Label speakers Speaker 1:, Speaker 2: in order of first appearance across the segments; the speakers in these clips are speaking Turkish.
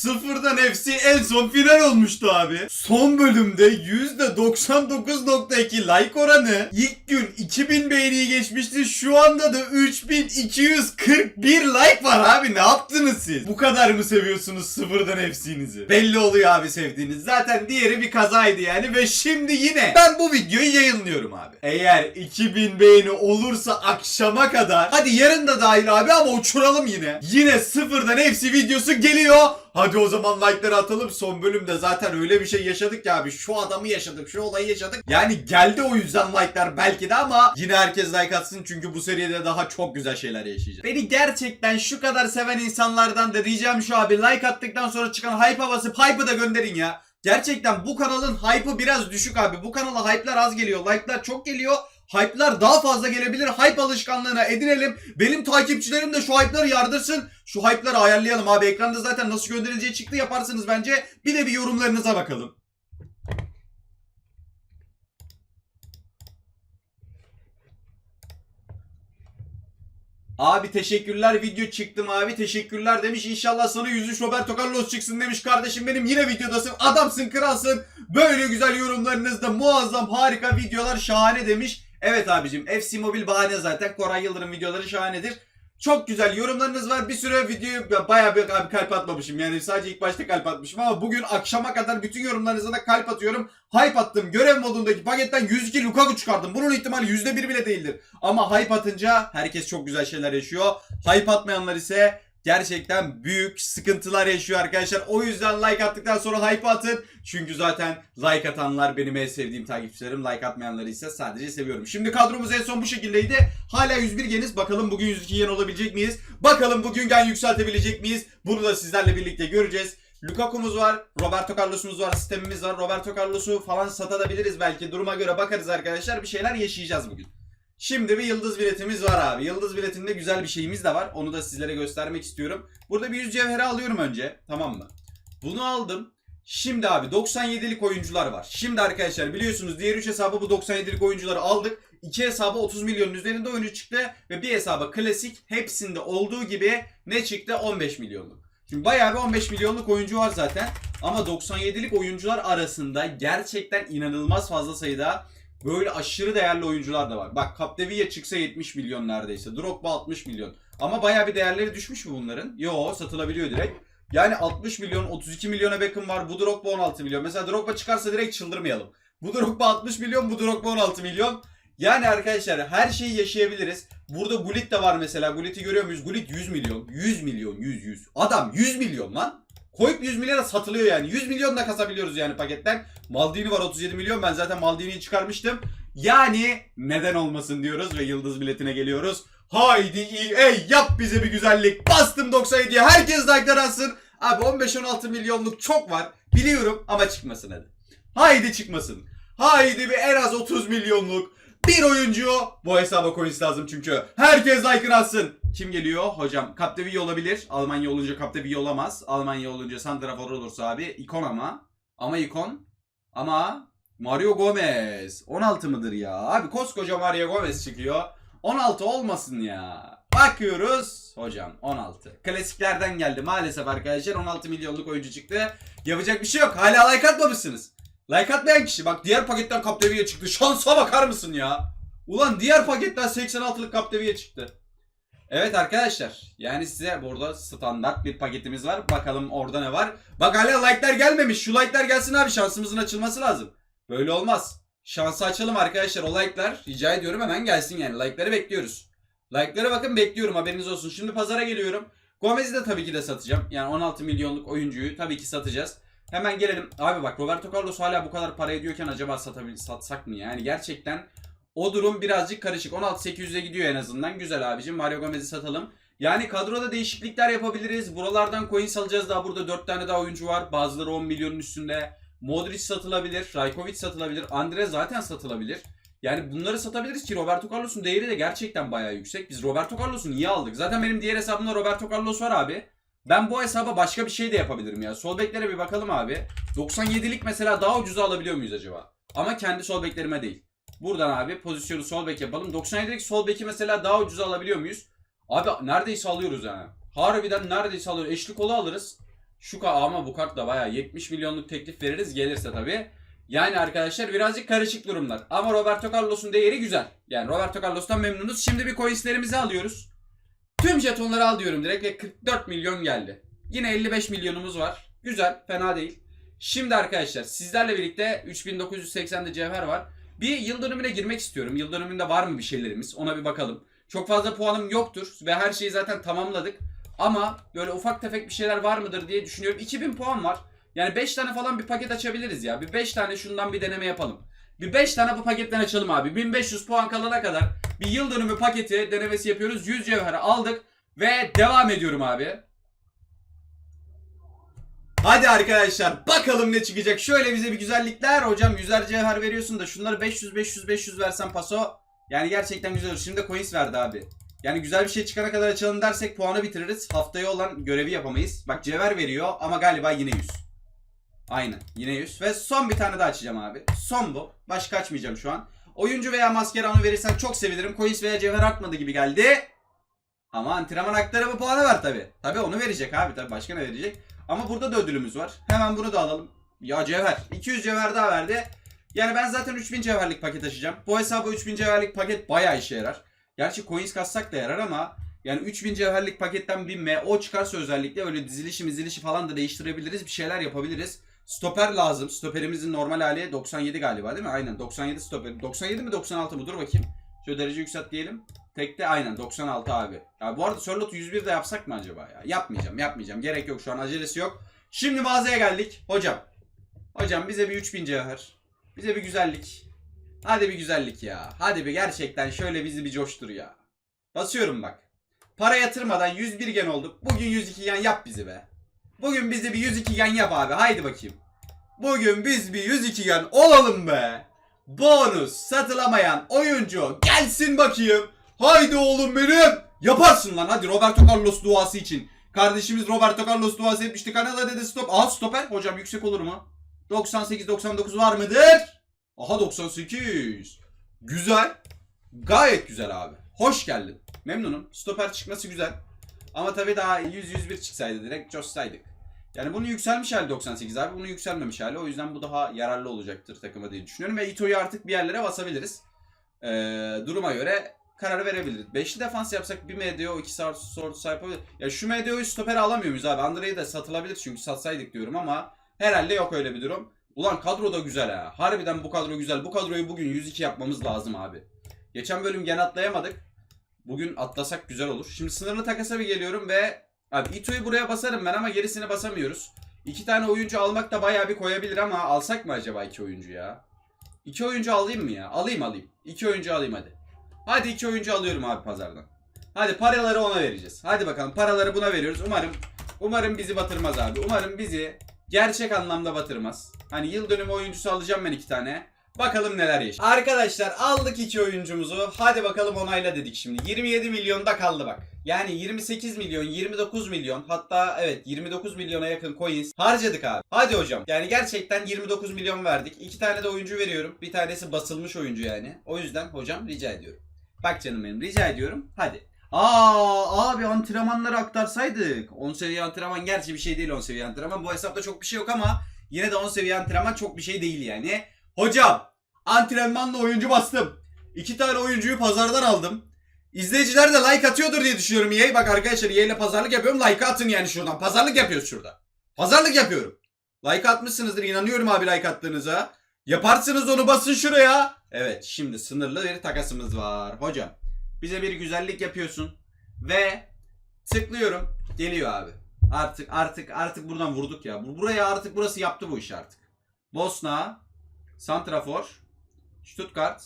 Speaker 1: Sıfırdan FC en son final olmuştu abi. Son bölümde %99.2 like oranı. İlk gün 2000 beğeniyi geçmişti. Şu anda da 3241 like var abi. Ne yaptınız siz? Bu kadar mı seviyorsunuz sıfırdan FC'nizi? Belli oluyor abi sevdiğiniz. Zaten diğeri bir kazaydı yani. Ve şimdi yine ben bu videoyu yayınlıyorum abi. Eğer 2000 beğeni olursa akşama kadar. Hadi yarın da dahil abi ama uçuralım yine. Yine sıfırdan FC videosu geliyor. Hadi o zaman like'ları atalım. Son bölümde zaten öyle bir şey yaşadık ya abi. Şu adamı yaşadık, şu olayı yaşadık. Yani geldi o yüzden like'lar belki de ama yine herkes like atsın çünkü bu seride daha çok güzel şeyler yaşayacağız. Beni gerçekten şu kadar seven insanlardan da diyeceğim şu abi like attıktan sonra çıkan hype havası hype'ı da gönderin ya. Gerçekten bu kanalın hype'ı biraz düşük abi. Bu kanala hype'lar az geliyor. Like'lar çok geliyor. Hype'lar daha fazla gelebilir. Hype alışkanlığına edinelim. Benim takipçilerim de şu hype'ları yardırsın. Şu hype'ları ayarlayalım abi. Ekranda zaten nasıl gönderileceği çıktı yaparsınız bence. Bir de bir yorumlarınıza bakalım. Abi teşekkürler video çıktım abi teşekkürler demiş. İnşallah sana yüzü Roberto Carlos çıksın demiş kardeşim benim yine videodasın. Adamsın kralsın. Böyle güzel yorumlarınızda muazzam harika videolar şahane demiş. Evet abicim FC Mobil bahane zaten. Koray Yıldırım videoları şahanedir. Çok güzel yorumlarınız var. Bir süre videoyu bayağı bir abi kalp atmamışım. Yani sadece ilk başta kalp atmışım ama bugün akşama kadar bütün yorumlarınıza da kalp atıyorum. Hype attım. Görev modundaki paketten 102 Lukaku çıkardım. Bunun ihtimali %1 bile değildir. Ama hype atınca herkes çok güzel şeyler yaşıyor. Hype atmayanlar ise gerçekten büyük sıkıntılar yaşıyor arkadaşlar. O yüzden like attıktan sonra hype atın. Çünkü zaten like atanlar benim en sevdiğim takipçilerim. Like atmayanları ise sadece seviyorum. Şimdi kadromuz en son bu şekildeydi. Hala 101 geniz. Bakalım bugün 102 gen olabilecek miyiz? Bakalım bugün gen yükseltebilecek miyiz? Bunu da sizlerle birlikte göreceğiz. Lukaku'muz var, Roberto Carlos'umuz var, sistemimiz var. Roberto Carlos'u falan satabiliriz belki. Duruma göre bakarız arkadaşlar. Bir şeyler yaşayacağız bugün. Şimdi bir yıldız biletimiz var abi. Yıldız biletinde güzel bir şeyimiz de var. Onu da sizlere göstermek istiyorum. Burada bir yüz cevheri alıyorum önce. Tamam mı? Bunu aldım. Şimdi abi 97'lik oyuncular var. Şimdi arkadaşlar biliyorsunuz diğer 3 hesabı bu 97'lik oyuncuları aldık. 2 hesaba 30 milyonun üzerinde oyuncu çıktı. Ve bir hesaba klasik hepsinde olduğu gibi ne çıktı? 15 milyonluk. Şimdi bayağı bir 15 milyonluk oyuncu var zaten. Ama 97'lik oyuncular arasında gerçekten inanılmaz fazla sayıda böyle aşırı değerli oyuncular da var. Bak Capdevia çıksa 70 milyon neredeyse. Drogba 60 milyon. Ama bayağı bir değerleri düşmüş mü bunların? Yo satılabiliyor direkt. Yani 60 milyon, 32 milyona Beckham var. Bu Drogba 16 milyon. Mesela Drogba çıkarsa direkt çıldırmayalım. Bu Drogba 60 milyon, bu Drogba 16 milyon. Yani arkadaşlar her şeyi yaşayabiliriz. Burada Gullit de var mesela. Gullit'i görüyor muyuz? Gullit 100 milyon. 100 milyon, 100 100. Adam 100 milyon lan. Koyup 100 milyona satılıyor yani. 100 milyon da kasabiliyoruz yani paketten. Maldini var 37 milyon. Ben zaten Maldini'yi çıkarmıştım. Yani neden olmasın diyoruz ve yıldız biletine geliyoruz. Haydi EA yap bize bir güzellik. Bastım 97'ye. Herkes like'lar atsın. Abi 15-16 milyonluk çok var. Biliyorum ama çıkmasın hadi. Haydi çıkmasın. Haydi bir en az 30 milyonluk bir oyuncu bu hesaba coins lazım çünkü. Herkes like'ını atsın. Kim geliyor? Hocam Capdevia olabilir. Almanya olunca Capdevia olamaz. Almanya olunca Santrafor olursa abi ikon ama. Ama ikon. Ama Mario Gomez. 16 mıdır ya? Abi koskoca Mario Gomez çıkıyor. 16 olmasın ya. Bakıyoruz. Hocam 16. Klasiklerden geldi maalesef arkadaşlar. 16 milyonluk oyuncu çıktı. Yapacak bir şey yok. Hala like atmamışsınız. Like atmayan kişi bak diğer paketten Capdevia çıktı. Şansa bakar mısın ya? Ulan diğer paketten 86'lık Capdevia çıktı. Evet arkadaşlar. Yani size burada standart bir paketimiz var. Bakalım orada ne var. Bak hala like'lar gelmemiş. Şu like'lar gelsin abi şansımızın açılması lazım. Böyle olmaz. Şansı açalım arkadaşlar. O like'lar rica ediyorum hemen gelsin yani. Like'ları bekliyoruz. Like'lara bakın bekliyorum haberiniz olsun. Şimdi pazara geliyorum. Gomez'i de tabii ki de satacağım. Yani 16 milyonluk oyuncuyu tabii ki satacağız. Hemen gelelim. Abi bak Roberto Carlos hala bu kadar para ediyorken acaba satabil satsak mı? Yani gerçekten o durum birazcık karışık. 16.800'e gidiyor en azından. Güzel abicim. Mario Gomez'i satalım. Yani kadroda değişiklikler yapabiliriz. Buralardan coins alacağız. Daha burada 4 tane daha oyuncu var. Bazıları 10 milyonun üstünde. Modric satılabilir. Rajkovic satılabilir. Andre zaten satılabilir. Yani bunları satabiliriz ki Roberto Carlos'un değeri de gerçekten bayağı yüksek. Biz Roberto Carlos'u niye aldık? Zaten benim diğer hesabımda Roberto Carlos var abi. Ben bu hesaba başka bir şey de yapabilirim ya. Sol beklere bir bakalım abi. 97'lik mesela daha ucuza alabiliyor muyuz acaba? Ama kendi sol beklerime değil. Buradan abi pozisyonu sol bek yapalım. 97'lik sol beki mesela daha ucuza alabiliyor muyuz? Abi neredeyse alıyoruz yani. Harbiden neredeyse alıyoruz. Eşli kolu alırız.
Speaker 2: Şu ama bu kart da bayağı 70 milyonluk teklif veririz gelirse tabii. Yani arkadaşlar birazcık karışık durumlar. Ama Roberto Carlos'un değeri güzel. Yani Roberto Carlos'tan memnunuz. Şimdi bir coinslerimizi alıyoruz. Tüm jetonları al diyorum direkt ve 44 milyon geldi. Yine 55 milyonumuz var. Güzel, fena değil. Şimdi arkadaşlar sizlerle birlikte 3980'de cevher var. Bir yıl dönümüne girmek istiyorum. Yıl dönümünde var mı bir şeylerimiz? Ona bir bakalım. Çok fazla puanım yoktur ve her şeyi zaten tamamladık. Ama böyle ufak tefek bir şeyler var mıdır diye düşünüyorum. 2000 puan var. Yani 5 tane falan bir paket açabiliriz ya. Bir 5 tane şundan bir deneme yapalım. Bir 5 tane bu paketten açalım abi. 1500 puan kalana kadar bir yıl dönümü paketi denemesi yapıyoruz. 100 cevheri aldık ve devam ediyorum abi.
Speaker 1: Hadi arkadaşlar bakalım ne çıkacak. Şöyle bize bir güzellikler. Hocam yüzer cevher veriyorsun da şunları 500 500 500 versen paso. Yani gerçekten güzel olur. Şimdi de coins verdi abi. Yani güzel bir şey çıkana kadar açalım dersek puanı bitiririz. Haftaya olan görevi yapamayız. Bak cevher veriyor ama galiba yine 100. Aynen yine 100. Ve son bir tane daha açacağım abi. Son bu. Başka açmayacağım şu an. Oyuncu veya maskeranı verirsen çok sevinirim. Coins veya cevher artmadı gibi geldi. Ama antrenman hakları bu puanı ver tabi. Tabi onu verecek abi tabi. Başka ne verecek? Ama burada da ödülümüz var. Hemen bunu da alalım. Ya cevher. 200 cevher daha verdi. Yani ben zaten 3000 cevherlik paket açacağım. Bu hesaba 3000 cevherlik paket bayağı işe yarar. Gerçi coins kassak da yarar ama yani 3000 cevherlik paketten bir MO çıkarsa özellikle öyle dizilişi mizilişi falan da değiştirebiliriz. Bir şeyler yapabiliriz. Stoper lazım. Stoperimizin normal hali 97 galiba değil mi? Aynen 97 stoper. 97 mi 96 mı? Dur bakayım. Şöyle derece yükselt diyelim. Tekte aynen 96 abi. Ya bu arada Sörlot'u 101 de yapsak mı acaba ya? Yapmayacağım yapmayacağım. Gerek yok şu an acelesi yok. Şimdi mağazaya geldik. Hocam. Hocam bize bir 3000 cevher. Bize bir güzellik. Hadi bir güzellik ya. Hadi bir gerçekten şöyle bizi bir coştur ya. Basıyorum bak. Para yatırmadan 101 gen olduk. Bugün 102 gen yap bizi be. Bugün bizi bir 102 gen yap abi. Haydi bakayım. Bugün biz bir 102 gen olalım be. Bonus satılamayan oyuncu gelsin bakayım. Haydi oğlum benim. Yaparsın lan hadi Roberto Carlos duası için. Kardeşimiz Roberto Carlos duası etmişti. Kanada dedi stop. Aha stoper. Hocam yüksek olur mu? 98-99 var mıdır? Aha 98. Güzel. Gayet güzel abi. Hoş geldin. Memnunum. Stoper çıkması güzel. Ama tabii daha 100-101 çıksaydı direkt coşsaydık. Yani bunun yükselmiş hali 98 abi. Bunun yükselmemiş hali. O yüzden bu daha yararlı olacaktır takıma diye düşünüyorum. Ve Ito'yu artık bir yerlere basabiliriz. Ee, duruma göre karar verebiliriz. Beşli defans yapsak bir MDO, iki sahip olabilir. Ya şu MDO'yu stopere alamıyor muyuz abi? Andre'yi de satılabilir çünkü satsaydık diyorum ama herhalde yok öyle bir durum. Ulan kadro da güzel ha. Harbiden bu kadro güzel. Bu kadroyu bugün 102 yapmamız lazım abi. Geçen bölüm gene atlayamadık. Bugün atlasak güzel olur. Şimdi sınırlı takasa bir geliyorum ve abi Ito'yu buraya basarım ben ama gerisini basamıyoruz. İki tane oyuncu almak da bayağı bir koyabilir ama alsak mı acaba iki oyuncu ya? İki oyuncu alayım mı ya? Alayım alayım. İki oyuncu alayım hadi. Hadi iki oyuncu alıyorum abi pazardan. Hadi paraları ona vereceğiz. Hadi bakalım paraları buna veriyoruz. Umarım umarım bizi batırmaz abi. Umarım bizi gerçek anlamda batırmaz. Hani yıl dönümü oyuncusu alacağım ben iki tane. Bakalım neler yaşayacak. Arkadaşlar aldık iki oyuncumuzu. Hadi bakalım onayla dedik şimdi. 27 milyonda kaldı bak. Yani 28 milyon, 29 milyon hatta evet 29 milyona yakın coins harcadık abi. Hadi hocam. Yani gerçekten 29 milyon verdik. İki tane de oyuncu veriyorum. Bir tanesi basılmış oyuncu yani. O yüzden hocam rica ediyorum. Bak canım benim rica ediyorum. Hadi. Aa abi antrenmanları aktarsaydık. 10 seviye antrenman gerçi bir şey değil 10 seviye antrenman. Bu hesapta çok bir şey yok ama yine de 10 seviye antrenman çok bir şey değil yani. Hocam antrenmanla oyuncu bastım. İki tane oyuncuyu pazardan aldım. İzleyiciler de like atıyordur diye düşünüyorum EA. Bak arkadaşlar EA ile pazarlık yapıyorum. Like atın yani şuradan. Pazarlık yapıyoruz şurada. Pazarlık yapıyorum. Like atmışsınızdır. inanıyorum abi like attığınıza. Yaparsınız onu basın şuraya. Evet şimdi sınırlı bir takasımız var. Hocam bize bir güzellik yapıyorsun. Ve tıklıyorum. Geliyor abi. Artık artık artık buradan vurduk ya. Bu- Buraya artık burası yaptı bu işi artık. Bosna, Santrafor, Stuttgart.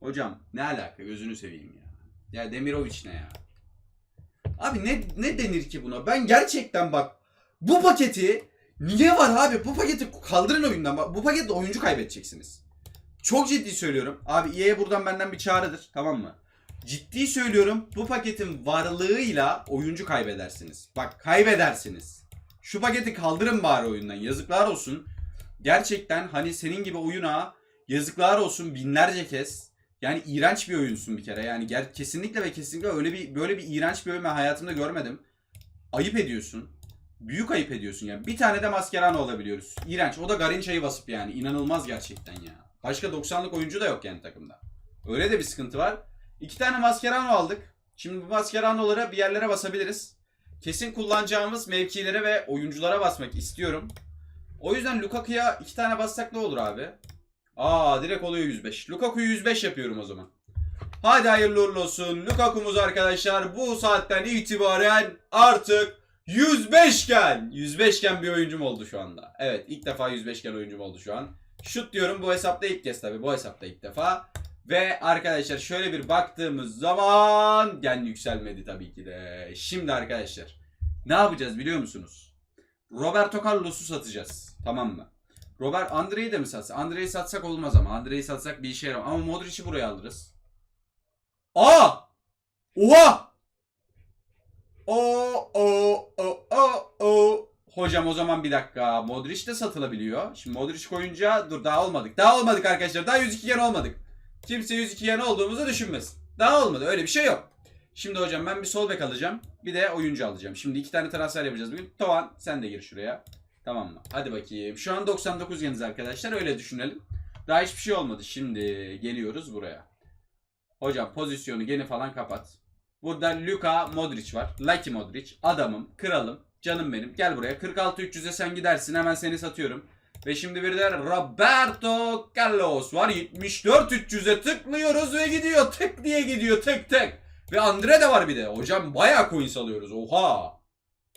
Speaker 1: Hocam ne alaka gözünü seveyim ya. Ya Demirovic ne ya? Abi ne ne denir ki buna? Ben gerçekten bak bu paketi niye var abi? Bu paketi kaldırın oyundan. Bak bu paketle oyuncu kaybedeceksiniz. Çok ciddi söylüyorum. Abi EA'ye buradan benden bir çağrıdır. Tamam mı? Ciddi söylüyorum. Bu paketin varlığıyla oyuncu kaybedersiniz. Bak kaybedersiniz. Şu paketi kaldırın bari oyundan. Yazıklar olsun. Gerçekten hani senin gibi oyuna yazıklar olsun binlerce kez. Yani iğrenç bir oyunsun bir kere. Yani ger kesinlikle ve kesinlikle öyle bir böyle bir iğrenç bir oyun hayatımda görmedim. Ayıp ediyorsun.
Speaker 2: Büyük ayıp ediyorsun ya. Bir tane de Mascherano alabiliyoruz. İğrenç. O da Garinça'yı basıp yani. İnanılmaz gerçekten ya. Başka 90'lık oyuncu da yok yani takımda. Öyle de bir sıkıntı var. İki tane Mascherano aldık. Şimdi bu Mascherano'lara bir yerlere basabiliriz. Kesin kullanacağımız mevkilere ve oyunculara basmak istiyorum. O yüzden Lukaku'ya iki tane bassak ne olur abi? Aa direkt oluyor 105. Lukaku'yu 105 yapıyorum o zaman. Hadi hayırlı uğurlu olsun. Lukaku'muz arkadaşlar bu saatten itibaren artık 105 gen. 105 gen bir oyuncum oldu şu anda. Evet ilk defa 105 gen oyuncum oldu şu an. Şut diyorum bu hesapta ilk kez tabi. Bu hesapta ilk defa. Ve arkadaşlar şöyle bir baktığımız zaman gen yükselmedi tabii ki de. Şimdi arkadaşlar ne yapacağız biliyor musunuz? Roberto Carlos'u satacağız. Tamam mı? Robert Andre'yi de mi satsak? Andre'yi satsak olmaz ama. Andre'yi satsak bir işe yaramaz. Ama Modric'i buraya alırız. Aa! Oha! O o o o o. Hocam o zaman bir dakika. Modric de satılabiliyor. Şimdi Modric koyunca dur daha olmadık. Daha olmadık arkadaşlar. Daha 102 yen olmadık. Kimse 102 yen olduğumuzu düşünmesin. Daha olmadı. Öyle bir şey yok. Şimdi hocam ben bir sol bek alacağım. Bir de oyuncu alacağım. Şimdi iki tane transfer yapacağız bugün. Tovan sen de gir şuraya. Tamam mı? Hadi bakayım. Şu an 99 yeniz arkadaşlar. Öyle düşünelim. Daha hiçbir şey olmadı. Şimdi geliyoruz buraya. Hocam pozisyonu gene falan kapat. Burada Luka Modric var. Lucky Modric. Adamım, kralım, canım benim. Gel buraya. 46 300'e sen gidersin. Hemen seni satıyorum. Ve şimdi bir de Roberto Carlos var. 74 300'e tıklıyoruz ve gidiyor. Tık diye gidiyor. Tık tık. Ve Andre de var bir de. Hocam bayağı coins alıyoruz. Oha.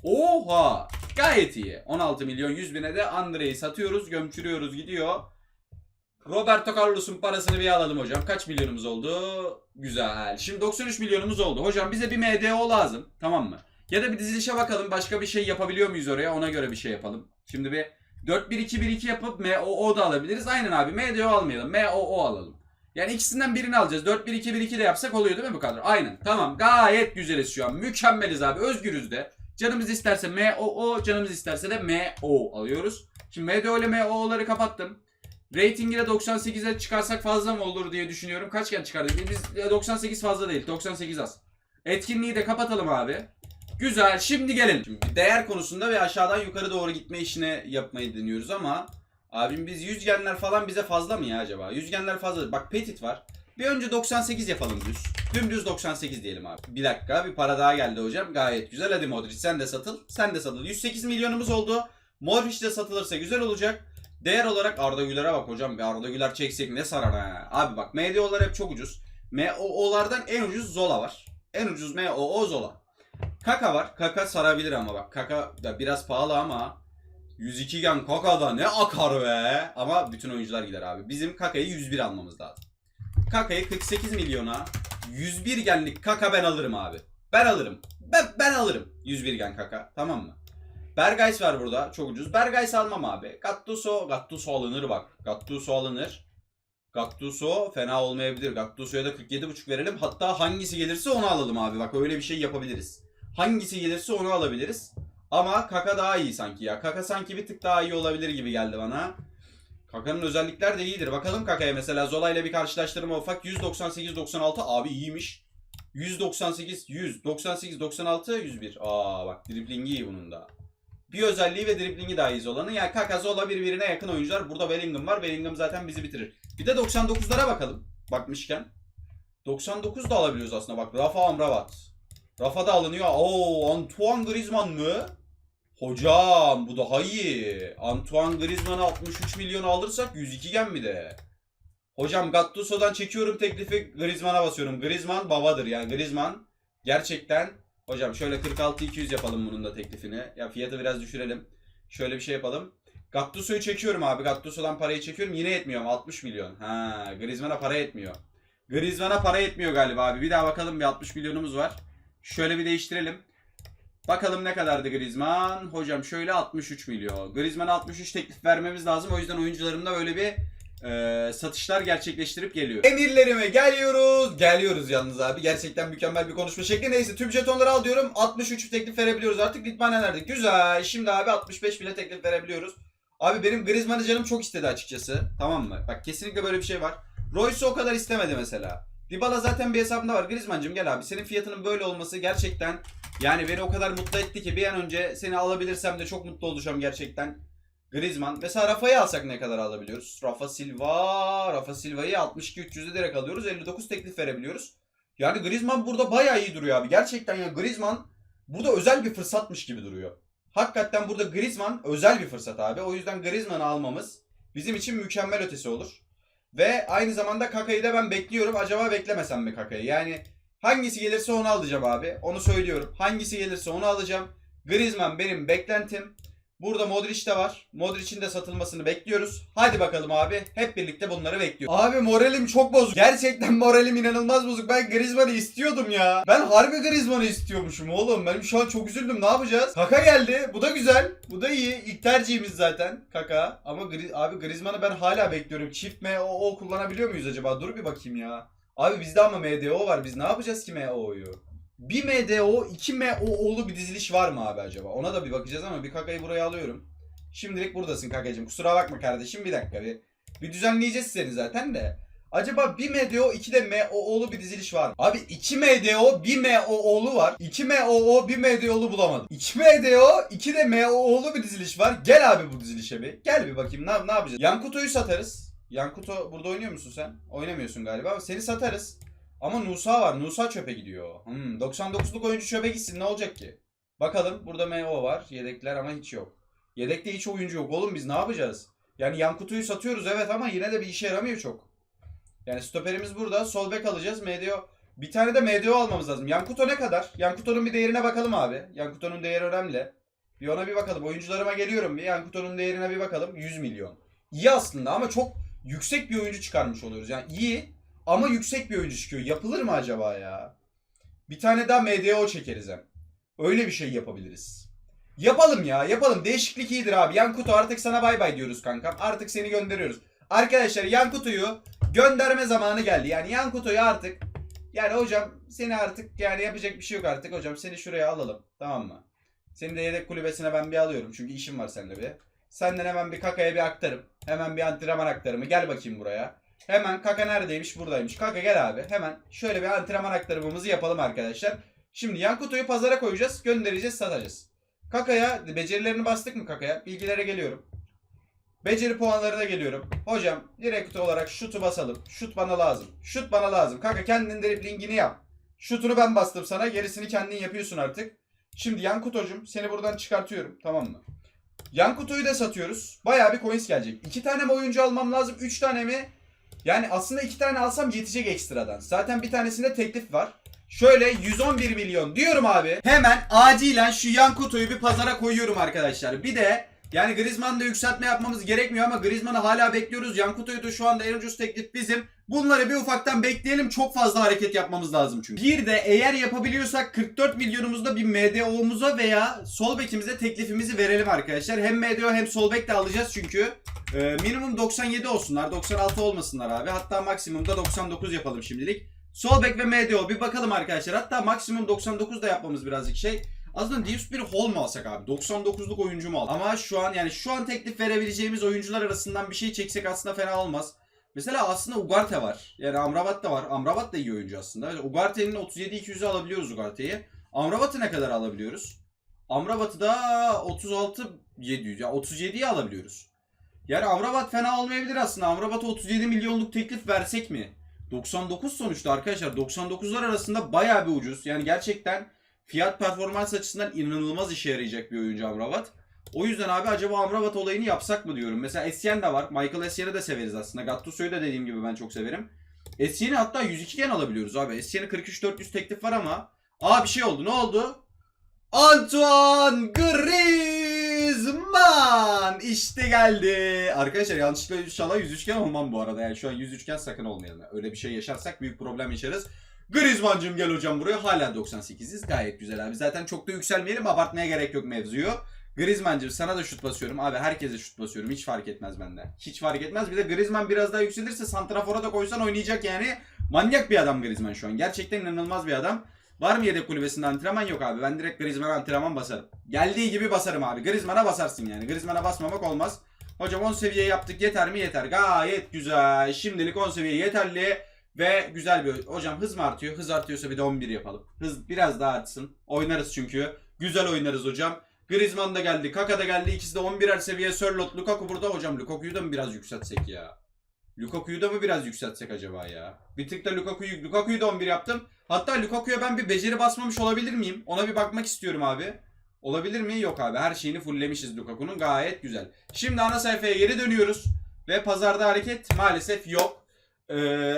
Speaker 2: Oha. Gayet iyi. 16 milyon 100 bine de Andre'yi satıyoruz. Gömçürüyoruz gidiyor. Roberto Carlos'un parasını bir alalım hocam. Kaç milyonumuz oldu? Güzel. Şimdi 93 milyonumuz oldu. Hocam bize bir MDO lazım. Tamam mı? Ya da bir dizilişe bakalım. Başka bir şey yapabiliyor muyuz oraya? Ona göre bir şey yapalım. Şimdi bir 4-1-2-1-2 yapıp MOO da alabiliriz. Aynen abi. MDO almayalım. MOO alalım. Yani ikisinden birini alacağız. 4-1-2-1-2 de yapsak oluyor değil mi bu kadar? Aynen. Tamam. Gayet güzeliz şu an. Mükemmeliz abi. Özgürüz de. Canımız isterse MOO, canımız isterse de MO alıyoruz. Şimdi MDO ile MO'ları kapattım. Ratingi de 98'e çıkarsak fazla mı olur diye düşünüyorum. Kaç gen çıkardık? Biz e, 98 fazla değil. 98 az. Etkinliği de kapatalım abi. Güzel. Şimdi gelin. Şimdi değer konusunda ve aşağıdan yukarı doğru gitme işine yapmayı deniyoruz ama abim biz yüzgenler falan bize fazla mı ya acaba? Yüzgenler fazla. Bak Petit var. Bir önce 98 yapalım düz. Dümdüz 98 diyelim abi. Bir dakika bir para daha geldi hocam. Gayet güzel. Hadi Modric sen de satıl. Sen de satıl. 108 milyonumuz oldu. Modric de satılırsa güzel olacak. Değer olarak Arda Güler'e bak hocam. Bir Arda Güler çeksek ne sarar ha. Abi bak MDO'lar hep çok ucuz. MOO'lardan en ucuz Zola var. En ucuz MOO Zola. Kaka var. Kaka sarabilir ama bak. Kaka da biraz pahalı ama 102 gen Kaka'da ne akar be. Ama bütün oyuncular gider abi. Bizim Kaka'yı 101 almamız lazım. Kaka'yı 48 milyona 101 genlik Kaka ben alırım abi. Ben alırım. Ben, ben alırım 101 gen Kaka. Tamam mı? Bergays var burada. Çok ucuz. Bergays almam abi. Gattuso. Gattuso alınır bak. Gattuso alınır. Gattuso fena olmayabilir. Gattuso'ya da 47.5 verelim. Hatta hangisi gelirse onu alalım abi. Bak öyle bir şey yapabiliriz. Hangisi gelirse onu alabiliriz. Ama Kaka daha iyi sanki ya. Kaka sanki bir tık daha iyi olabilir gibi geldi bana. Kaka'nın özellikler de iyidir. Bakalım Kaka'ya mesela Zola ile bir karşılaştırma ufak. 198-96 abi iyiymiş. 198, 100, 98, 96, 101. Aa bak driblingi iyi bunun da. Bir özelliği ve driblingi daha iyi Zola'nın. Yani Kaka, Zola birbirine yakın oyuncular. Burada Bellingham var. Bellingham zaten bizi bitirir. Bir de 99'lara bakalım. Bakmışken. 99 da alabiliyoruz aslında. Bak Rafa Amrabat. Rafa da alınıyor. Oo Antoine Griezmann mı? Hocam bu daha iyi. Antoine Griezmann'ı 63 milyon alırsak 102 gen mi de? Hocam Gattuso'dan çekiyorum teklifi Griezmann'a basıyorum. Griezmann babadır yani Griezmann gerçekten Hocam şöyle 46-200 yapalım bunun da teklifini. Ya fiyatı biraz düşürelim. Şöyle bir şey yapalım. Gattuso'yu çekiyorum abi. Gattuso'dan parayı çekiyorum. Yine yetmiyor ama 60 milyon. Ha, Griezmann'a para yetmiyor. Griezmann'a para yetmiyor galiba abi. Bir daha bakalım bir 60 milyonumuz var. Şöyle bir değiştirelim. Bakalım ne kadardı Griezmann? Hocam şöyle 63 milyon. Griezmann'a 63 teklif vermemiz lazım. O yüzden oyuncularımda böyle bir e, satışlar gerçekleştirip geliyor. Emirlerime geliyoruz. Geliyoruz yalnız abi. Gerçekten mükemmel bir konuşma şekli. Neyse tüm jetonları al diyorum. 63 teklif verebiliyoruz artık. Nerede? Güzel. Şimdi abi 65 bile teklif verebiliyoruz. Abi benim Griezmann'ı canım çok istedi açıkçası. Tamam mı? Bak kesinlikle böyle bir şey var. Royce'u o kadar istemedi mesela. Dybala zaten bir hesabında var. Griezmann'cım gel abi. Senin fiyatının böyle olması gerçekten yani beni o kadar mutlu etti ki bir an önce seni alabilirsem de çok mutlu olacağım gerçekten. Griezmann. Mesela Rafa'yı alsak ne kadar alabiliyoruz? Rafa Silva. Rafa Silva'yı 62-300'e direkt alıyoruz. 59 teklif verebiliyoruz. Yani Griezmann burada bayağı iyi duruyor abi. Gerçekten ya Griezmann burada özel bir fırsatmış gibi duruyor. Hakikaten burada Griezmann özel bir fırsat abi. O yüzden Griezmann'ı almamız bizim için mükemmel ötesi olur. Ve aynı zamanda Kaka'yı da ben bekliyorum. Acaba beklemesem mi Kaka'yı? Yani hangisi gelirse onu alacağım abi. Onu söylüyorum. Hangisi gelirse onu alacağım. Griezmann benim beklentim. Burada Modric de var. Modric'in de satılmasını bekliyoruz. Hadi bakalım abi. Hep birlikte bunları bekliyoruz. Abi moralim çok bozuk. Gerçekten moralim inanılmaz bozuk. Ben Griezmann'ı istiyordum ya. Ben harbi Griezmann'ı istiyormuşum oğlum. Benim şu an çok üzüldüm. Ne yapacağız? Kaka geldi. Bu da güzel. Bu da iyi. İlk tercihimiz zaten Kaka. Ama Gri abi Griezmann'ı ben hala bekliyorum. Çift MOO kullanabiliyor muyuz acaba? Dur bir bakayım ya. Abi bizde ama MDO var. Biz ne yapacağız ki MOO'yu? 1 MDO, 2 MOO'lu bir diziliş var mı abi acaba? Ona da bir bakacağız ama bir kakayı buraya alıyorum. Şimdilik buradasın kakacığım. Kusura bakma kardeşim bir dakika bir. Bir düzenleyeceğiz seni zaten de. Acaba 1 MDO 2 de MOO'lu bir diziliş var mı? Abi 2 MDO 1 MOO'lu var. 2 MOO 1 MDO'lu bulamadım. 2 MDO 2 de MOO'lu bir diziliş var. Gel abi bu dizilişe bir. Gel bir bakayım ne, ne yapacağız? Yan kutuyu satarız. Yan kutu burada oynuyor musun sen? Oynamıyorsun galiba. Seni satarız. Ama Nusa var. Nusa çöpe gidiyor. Hmm, 99'luk oyuncu çöpe gitsin ne olacak ki? Bakalım burada MO var. Yedekler ama hiç yok. Yedekte hiç oyuncu yok. Oğlum biz ne yapacağız? Yani Yankutu'yu satıyoruz evet ama yine de bir işe yaramıyor çok. Yani stoperimiz burada. Sol bek alacağız. MDO. Bir tane de MDO almamız lazım. Yankuto ne kadar? Yankuto'nun bir değerine bakalım abi. Yankuto'nun değeri önemli. Bir ona bir bakalım. Oyuncularıma geliyorum bir. Yankuto'nun değerine bir bakalım. 100 milyon. İyi aslında ama çok yüksek bir oyuncu çıkarmış oluyoruz. Yani iyi ama yüksek bir oyuncu çıkıyor. Yapılır mı acaba ya? Bir tane daha MDO çekeriz hem. Öyle bir şey yapabiliriz. Yapalım ya yapalım. Değişiklik iyidir abi. Yankuto artık sana bay bay diyoruz kankam. Artık seni gönderiyoruz. Arkadaşlar Yankuto'yu gönderme zamanı geldi. Yani Yankuto'yu artık yani hocam seni artık yani yapacak bir şey yok artık hocam. Seni şuraya alalım. Tamam mı? Seni de yedek kulübesine ben bir alıyorum. Çünkü işim var seninle bir. Senden hemen bir kakaya bir aktarım. Hemen bir antrenman aktarımı. Gel bakayım buraya. Hemen Kaka neredeymiş? Buradaymış. Kaka gel abi. Hemen şöyle bir antrenman aktarımımızı yapalım arkadaşlar. Şimdi Yankuto'yu pazara koyacağız. Göndereceğiz, satacağız. Kaka'ya becerilerini bastık mı Kaka'ya? Bilgilere geliyorum. Beceri puanlarına geliyorum. Hocam direkt olarak şutu basalım. Şut bana lazım. Şut bana lazım. Kaka kendin driblingini yap. Şutunu ben bastım sana. Gerisini kendin yapıyorsun artık. Şimdi Yankuto'cum seni buradan çıkartıyorum. Tamam mı? Yankuto'yu da satıyoruz. Bayağı bir coins gelecek. İki tane mi oyuncu almam lazım? Üç tane mi? Yani aslında iki tane alsam yetecek ekstradan. Zaten bir tanesinde teklif var. Şöyle 111 milyon diyorum abi. Hemen acilen şu yan kutuyu bir pazara koyuyorum arkadaşlar. Bir de yani Griezmann'da yükseltme yapmamız gerekmiyor ama Griezmann'ı hala bekliyoruz. Yan kutuyu da şu anda en ucuz teklif bizim. Bunları bir ufaktan bekleyelim. Çok fazla hareket yapmamız lazım çünkü. Bir de eğer yapabiliyorsak 44 milyonumuzda bir MDO'muza veya sol bekimize teklifimizi verelim arkadaşlar. Hem MDO hem sol bek de alacağız çünkü. Ee, minimum 97 olsunlar. 96 olmasınlar abi. Hatta maksimumda 99 yapalım şimdilik. Sol bek ve MDO bir bakalım arkadaşlar. Hatta maksimum 99 da yapmamız birazcık şey. Aslında Dius bir hol mu alsak abi? 99'luk oyuncu mu alsak? Ama şu an yani şu an teklif verebileceğimiz oyuncular arasından bir şey çeksek aslında fena olmaz. Mesela aslında Ugarte var. Yani Amrabat da var. Amrabat da iyi oyuncu aslında. Ugarte'nin 37-200'ü alabiliyoruz Ugarte'yi. Amrabat'ı ne kadar alabiliyoruz? Amrabat'ı da 36-700. Ya 37'yi alabiliyoruz. Yani Amrabat fena olmayabilir aslında. Amrabat'a 37 milyonluk teklif versek mi? 99 sonuçta arkadaşlar. 99'lar arasında bayağı bir ucuz. Yani gerçekten fiyat performans açısından inanılmaz işe yarayacak bir oyuncu Amrabat. O yüzden abi acaba Amrabat olayını yapsak mı diyorum. Mesela Essien de var. Michael Essien'i de severiz aslında. Gattuso'yu da dediğim gibi ben çok severim. Essien'i hatta 102 gen alabiliyoruz abi. Essien'i 43-400 teklif var ama. Aa bir şey oldu. Ne oldu? Antoine Griezmann işte geldi. Arkadaşlar yanlışlıkla inşallah 103 gen olmam bu arada. Yani şu an 103 gen sakın olmayalım. Öyle bir şey yaşarsak büyük problem yaşarız. Griezmann'cım gel hocam buraya. Hala 98'iz. Gayet güzel abi. Zaten çok da yükselmeyelim. Abartmaya gerek yok mevzuyu. Griezmann'cım sana da şut basıyorum. Abi herkese şut basıyorum. Hiç fark etmez bende. Hiç fark etmez. Bir de Griezmann biraz daha yükselirse Santrafor'a da koysan oynayacak yani. Manyak bir adam Griezmann şu an. Gerçekten inanılmaz bir adam. Var mı yedek kulübesinde antrenman yok abi. Ben direkt Griezmann'a antrenman basarım. Geldiği gibi basarım abi. Griezmann'a basarsın yani. Griezmann'a basmamak olmaz. Hocam 10 seviye yaptık yeter mi? Yeter. Gayet güzel. Şimdilik 10 seviye yeterli.
Speaker 1: Ve güzel bir hocam hız mı artıyor? Hız artıyorsa bir de 11 yapalım. Hız biraz daha artsın. Oynarız çünkü. Güzel oynarız hocam. Griezmann da geldi. Kaka da geldi. İkisi de 11'er seviye. Sörlot, Lukaku burada hocam. Lukaku'yu da mı biraz yükseltsek ya? Lukaku'yu da mı biraz yükseltsek acaba ya? Bir tık da Lukaku'yu Lukaku'yu da 11 yaptım. Hatta Lukaku'ya ben bir beceri basmamış olabilir miyim? Ona bir bakmak istiyorum abi. Olabilir mi? Yok abi. Her şeyini fulllemişiz Lukaku'nun. Gayet güzel. Şimdi ana sayfaya geri dönüyoruz. Ve pazarda hareket maalesef yok. Ee,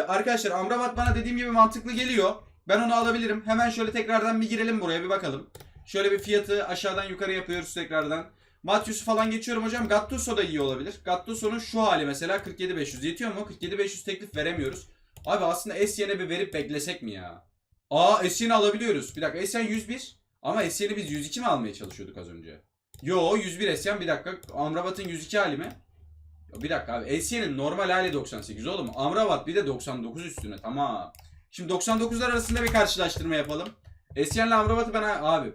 Speaker 1: arkadaşlar Amrabat bana dediğim gibi mantıklı geliyor. Ben onu alabilirim. Hemen şöyle tekrardan bir girelim buraya bir bakalım. Şöyle bir fiyatı aşağıdan yukarı yapıyoruz tekrardan. Matius'u falan geçiyorum hocam. Gattuso da iyi olabilir. Gattuso'nun şu hali mesela 47.500 yetiyor mu? 47.500 teklif veremiyoruz. Abi aslında Essyen'e bir verip beklesek mi ya? Aa Essyen'i alabiliyoruz. Bir dakika Essyen 101. Ama Essyen'i biz 102 mi almaya çalışıyorduk az önce? Yo 101 Essyen bir dakika. Amrabat'ın 102 hali mi? Bir dakika abi. Essyen'in normal hali 98 oğlum. Amrabat bir de 99 üstüne. Tamam. Şimdi 99'lar arasında bir karşılaştırma yapalım. Essyen'le Amrabat'ı ben abi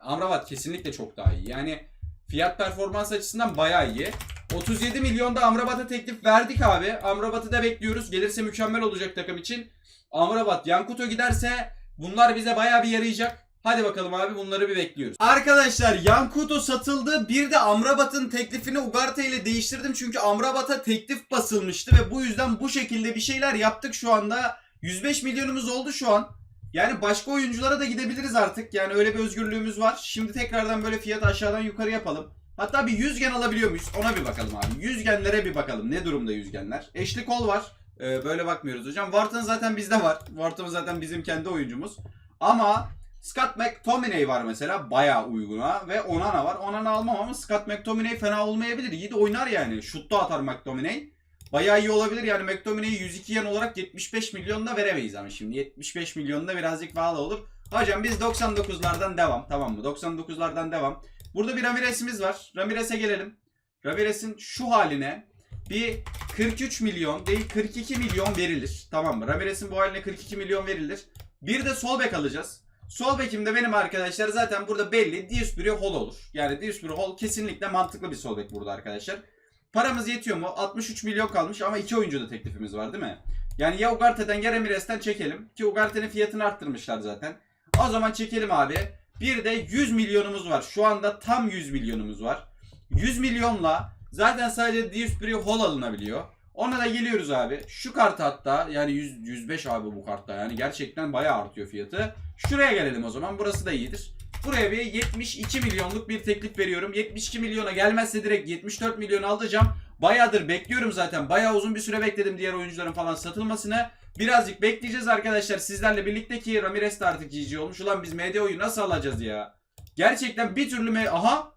Speaker 1: Amrabat kesinlikle çok daha iyi. Yani fiyat performans açısından bayağı iyi. 37 milyonda Amrabat'a teklif verdik abi. Amrabat'ı da bekliyoruz. Gelirse mükemmel olacak takım için. Amrabat, Yankuto giderse bunlar bize bayağı bir yarayacak. Hadi bakalım abi bunları bir bekliyoruz. Arkadaşlar Yankuto satıldı. Bir de Amrabat'ın teklifini Ugarte ile değiştirdim. Çünkü Amrabat'a teklif basılmıştı ve bu yüzden bu şekilde bir şeyler yaptık şu anda. 105 milyonumuz oldu şu an. Yani başka oyunculara da gidebiliriz artık. Yani öyle bir özgürlüğümüz var. Şimdi tekrardan böyle fiyatı aşağıdan yukarı yapalım. Hatta bir yüzgen alabiliyor muyuz? Ona bir bakalım abi. Yüzgenlere bir bakalım. Ne durumda yüzgenler? Eşli kol var. Ee, böyle bakmıyoruz hocam. Wharton zaten bizde var. Wharton zaten bizim kendi oyuncumuz. Ama Scott McTominay var mesela. Bayağı uyguna. Ve Onana var. Onana almam ama Scott McTominay fena olmayabilir. İyi de oynar yani. Şutta atar McTominay. Bayağı iyi olabilir yani McTominay'i 102 yan olarak 75 milyonda veremeyiz ama şimdi 75 milyonda birazcık pahalı olur. Hocam biz 99'lardan devam tamam mı? 99'lardan devam. Burada bir Ramirez'imiz var. Ramirez'e gelelim. Ramirez'in şu haline bir 43 milyon değil 42 milyon verilir. Tamam mı? Ramirez'in bu haline 42 milyon verilir. Bir de sol bek alacağız. Sol bekimde benim arkadaşlar zaten burada belli. Dewsbury Hall olur. Yani Dewsbury Hall kesinlikle mantıklı bir sol bek burada arkadaşlar. Paramız yetiyor mu? 63 milyon kalmış ama iki oyuncu da teklifimiz var değil mi? Yani ya Ugarte'den ya Ramirez'den çekelim. Ki Ugarte'nin fiyatını arttırmışlar zaten. O zaman çekelim abi. Bir de 100 milyonumuz var. Şu anda tam 100 milyonumuz var. 100 milyonla zaten sadece Dewsbury Hall alınabiliyor. Ona da geliyoruz abi. Şu kart hatta yani 100, 105 abi bu kartta yani gerçekten bayağı artıyor fiyatı. Şuraya gelelim o zaman. Burası da iyidir. Buraya bir 72 milyonluk bir teklif veriyorum. 72 milyona gelmezse direkt 74 milyon alacağım. Bayağıdır bekliyorum zaten. Bayağı uzun bir süre bekledim diğer oyuncuların falan satılmasını. Birazcık bekleyeceğiz arkadaşlar sizlerle birlikte ki Ramirez de artık GG olmuş. Ulan biz MDO'yu nasıl alacağız ya? Gerçekten bir türlü me Aha!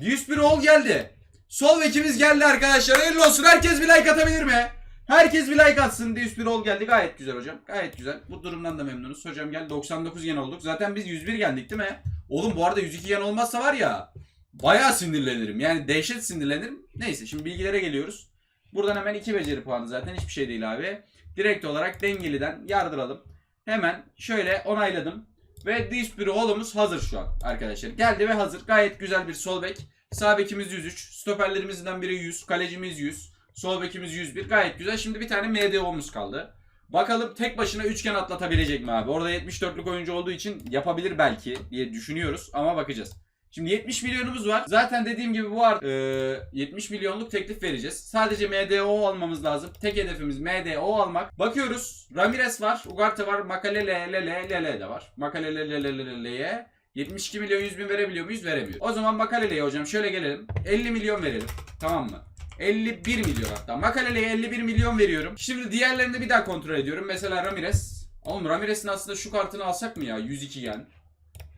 Speaker 1: 101 ol geldi. Sol bekimiz geldi arkadaşlar. Hayırlı olsun. Herkes bir like atabilir mi? Herkes bir like atsın. 101 ol geldi. Gayet güzel hocam. Gayet güzel. Bu durumdan da memnunuz. Hocam gel 99 yen olduk. Zaten biz 101 geldik değil mi? Oğlum bu arada 102 yen olmazsa var ya. Bayağı sinirlenirim. Yani dehşet sinirlenirim. Neyse şimdi bilgilere geliyoruz. Buradan hemen 2 beceri puanı zaten hiçbir şey değil abi. Direkt olarak dengeliden yardıralım. Hemen şöyle onayladım. Ve Disbury Hall'umuz hazır şu an arkadaşlar. Geldi ve hazır. Gayet güzel bir sol bek. Sağ bekimiz 103. Stoperlerimizden biri 100. Kalecimiz 100. Sol bekimiz 101. Gayet güzel. Şimdi bir tane MDO'muz kaldı. Bakalım tek başına üçgen atlatabilecek mi abi? Orada 74'lük oyuncu olduğu için yapabilir belki diye düşünüyoruz ama bakacağız. Şimdi 70 milyonumuz var. Zaten dediğim gibi bu ar- e, 70 milyonluk teklif vereceğiz. Sadece MDO almamız lazım. Tek hedefimiz MDO almak. Bakıyoruz. Ramirez var. Ugarte var. Makalele lele lele de var. Makalele lele lele'ye 72 milyon 100 bin verebiliyor muyuz? Veremiyoruz. O zaman Makalele'ye hocam şöyle gelelim. 50 milyon verelim. Tamam mı? 51 milyon hatta. Makalele'ye 51 milyon veriyorum. Şimdi diğerlerini bir daha kontrol ediyorum. Mesela Ramirez. Oğlum Ramirez'in aslında şu kartını alsak mı ya? 102 yen.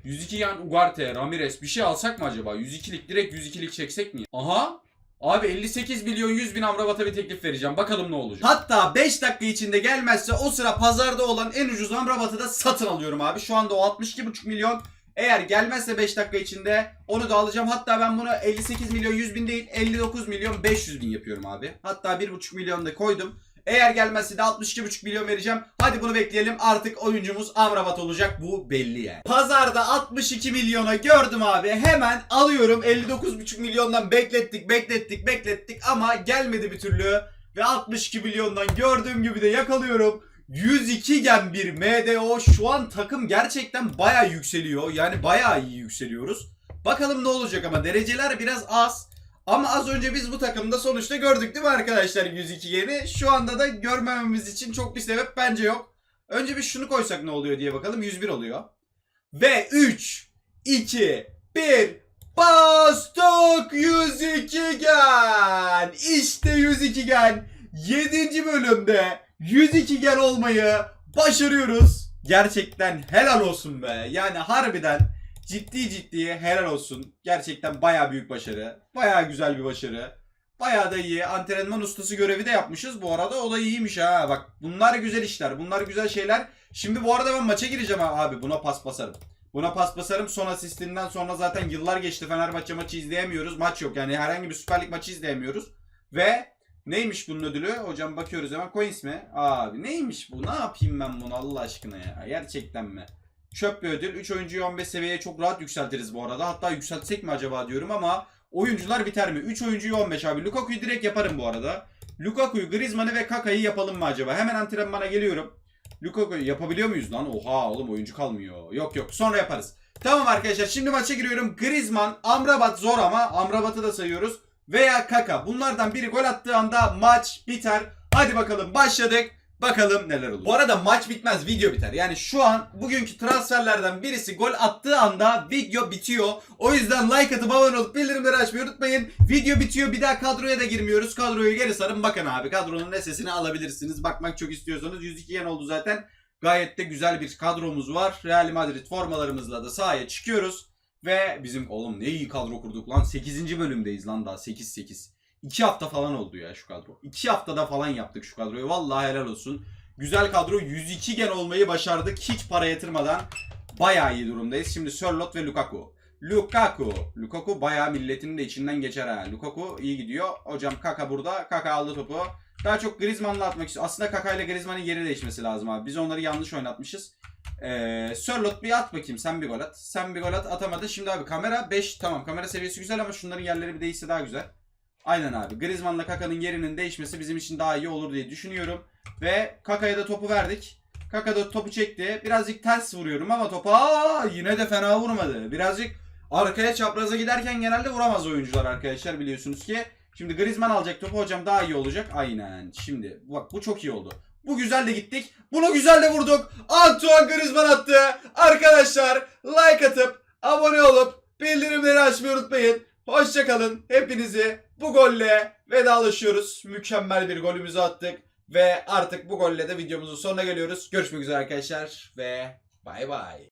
Speaker 1: 102 yan Ugarte, Ramirez bir şey alsak mı acaba? 102'lik direkt 102'lik çeksek mi? Aha! Abi 58 milyon 100 bin Amrabat'a bir teklif vereceğim. Bakalım ne olacak. Hatta 5 dakika içinde gelmezse o sıra pazarda olan en ucuz Amrabat'ı da satın alıyorum abi. Şu anda o 62,5 milyon. Eğer gelmezse 5 dakika içinde onu da alacağım. Hatta ben bunu 58 milyon 100 bin değil 59 milyon 500 bin yapıyorum abi. Hatta 1,5 milyon da koydum. Eğer gelmezse de 62,5 milyon vereceğim. Hadi bunu bekleyelim. Artık oyuncumuz Amrabat olacak. Bu belli yani. Pazarda 62 milyona gördüm abi. Hemen alıyorum. 59,5 milyondan beklettik, beklettik, beklettik ama gelmedi bir türlü. Ve 62 milyondan gördüğüm gibi de yakalıyorum. 102 gen bir MDO. Şu an takım gerçekten baya yükseliyor. Yani baya iyi yükseliyoruz. Bakalım ne olacak ama dereceler biraz az. Ama az önce biz bu takımda sonuçta gördük değil mi arkadaşlar 102 geni? Şu anda da görmememiz için çok bir sebep bence yok. Önce bir şunu koysak ne oluyor diye bakalım. 101 oluyor. Ve 3, 2, 1 bastık 102 gen. İşte 102 gen. 7. bölümde 102 gen olmayı başarıyoruz. Gerçekten helal olsun be. Yani harbiden ciddi ciddi helal olsun. Gerçekten baya büyük başarı. Baya güzel bir başarı. Baya da iyi. Antrenman ustası görevi de yapmışız. Bu arada o da iyiymiş ha. Bak bunlar güzel işler. Bunlar güzel şeyler. Şimdi bu arada ben maça gireceğim abi. Buna pas basarım. Buna pas basarım. Son asistinden sonra zaten yıllar geçti. Fenerbahçe maçı izleyemiyoruz. Maç yok. Yani herhangi bir Süper Lig maçı izleyemiyoruz. Ve neymiş bunun ödülü? Hocam bakıyoruz hemen. Coins mi? Abi neymiş bu? Ne yapayım ben bunu Allah aşkına ya? Gerçekten mi? Çöp bir ödül. 3 oyuncuyu 15 seviyeye çok rahat yükseltiriz bu arada. Hatta yükseltsek mi acaba diyorum ama oyuncular biter mi? 3 oyuncuyu 15 abi. Lukaku'yu direkt yaparım bu arada. Lukaku'yu, Griezmann'ı ve Kaka'yı yapalım mı acaba? Hemen antrenmana geliyorum. Lukaku'yu yapabiliyor muyuz lan? Oha oğlum oyuncu kalmıyor. Yok yok sonra yaparız. Tamam arkadaşlar şimdi maça giriyorum. Griezmann, Amrabat zor ama Amrabat'ı da sayıyoruz. Veya Kaka. Bunlardan biri gol attığı anda maç biter. Hadi bakalım başladık. Bakalım neler olur. Bu arada maç bitmez video biter. Yani şu an bugünkü transferlerden birisi gol attığı anda video bitiyor. O yüzden like atıp abone olup bildirimleri açmayı unutmayın. Video bitiyor bir daha kadroya da girmiyoruz. Kadroyu geri sarın bakın abi. Kadronun sesini alabilirsiniz. Bakmak çok istiyorsanız 102 yen oldu zaten. Gayet de güzel bir kadromuz var. Real Madrid formalarımızla da sahaya çıkıyoruz. Ve bizim oğlum ne iyi kadro kurduk lan. 8. bölümdeyiz lan daha 8-8. 2 hafta falan oldu ya şu kadro. 2 haftada falan yaptık şu kadroyu. Vallahi helal olsun. Güzel kadro 102 gen olmayı başardık. Hiç para yatırmadan. Bayağı iyi durumdayız. Şimdi Sörlot ve Lukaku. Lukaku. Lukaku bayağı milletinin de içinden geçer ha. Lukaku iyi gidiyor. Hocam Kaka burada. Kaka aldı topu. Daha çok Griezmann'la atmak istiyor. Aslında Kaka ile Griezmann'ın yeri değişmesi lazım abi. Biz onları yanlış oynatmışız. Ee, Sörlot bir at bakayım. Sen bir gol at. Sen bir gol at. Atamadın. Şimdi abi kamera 5. Tamam kamera seviyesi güzel ama şunların yerleri bir değişse daha güzel. Aynen abi. Griezmann'la Kaka'nın yerinin değişmesi bizim için daha iyi olur diye düşünüyorum. Ve Kaka'ya da topu verdik. Kaka da topu çekti. Birazcık ters vuruyorum ama topa aa, yine de fena vurmadı. Birazcık arkaya çapraza giderken genelde vuramaz oyuncular arkadaşlar biliyorsunuz ki. Şimdi Griezmann alacak topu hocam daha iyi olacak. Aynen. Şimdi bak bu çok iyi oldu. Bu güzel de gittik. Bunu güzel de vurduk. Antoine Griezmann attı. Arkadaşlar like atıp abone olup bildirimleri açmayı unutmayın. Hoşçakalın. Hepinizi bu golle vedalaşıyoruz. Mükemmel bir golümüzü attık. Ve artık bu golle de videomuzun sonuna geliyoruz. Görüşmek üzere arkadaşlar ve bay bay.